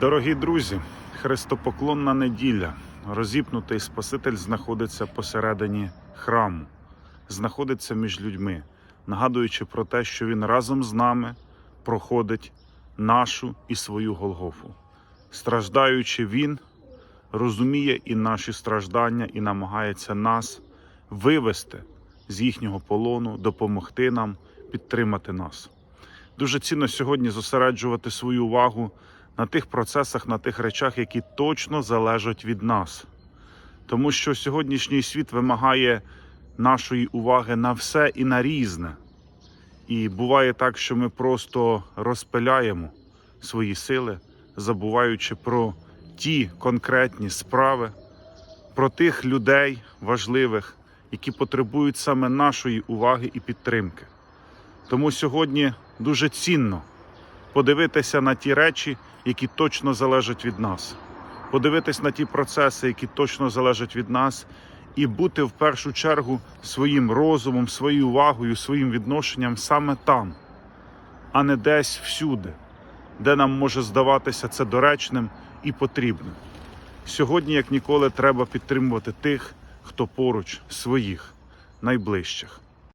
Дорогі друзі, хрестопоклонна неділя. Розіпнутий Спаситель знаходиться посередині храму, знаходиться між людьми, нагадуючи про те, що Він разом з нами проходить нашу і свою Голгофу. Страждаючи, Він розуміє і наші страждання, і намагається нас вивести з їхнього полону, допомогти нам, підтримати нас. Дуже цінно сьогодні зосереджувати свою увагу на тих процесах, на тих речах, які точно залежать від нас. Тому що сьогоднішній світ вимагає нашої уваги на все і на різне. І буває так, що ми просто розпиляємо свої сили, забуваючи про ті конкретні справи, про тих людей важливих, які потребують саме нашої уваги і підтримки. Тому сьогодні дуже цінно подивитися на ті речі, які точно залежать від нас, подивитись на ті процеси, які точно залежать від нас, і бути в першу чергу своїм розумом, своєю увагою, своїм відношенням саме там, а не десь всюди, де нам може здаватися це доречним і потрібним. Сьогодні, як ніколи, треба підтримувати тих, хто поруч своїх найближчих.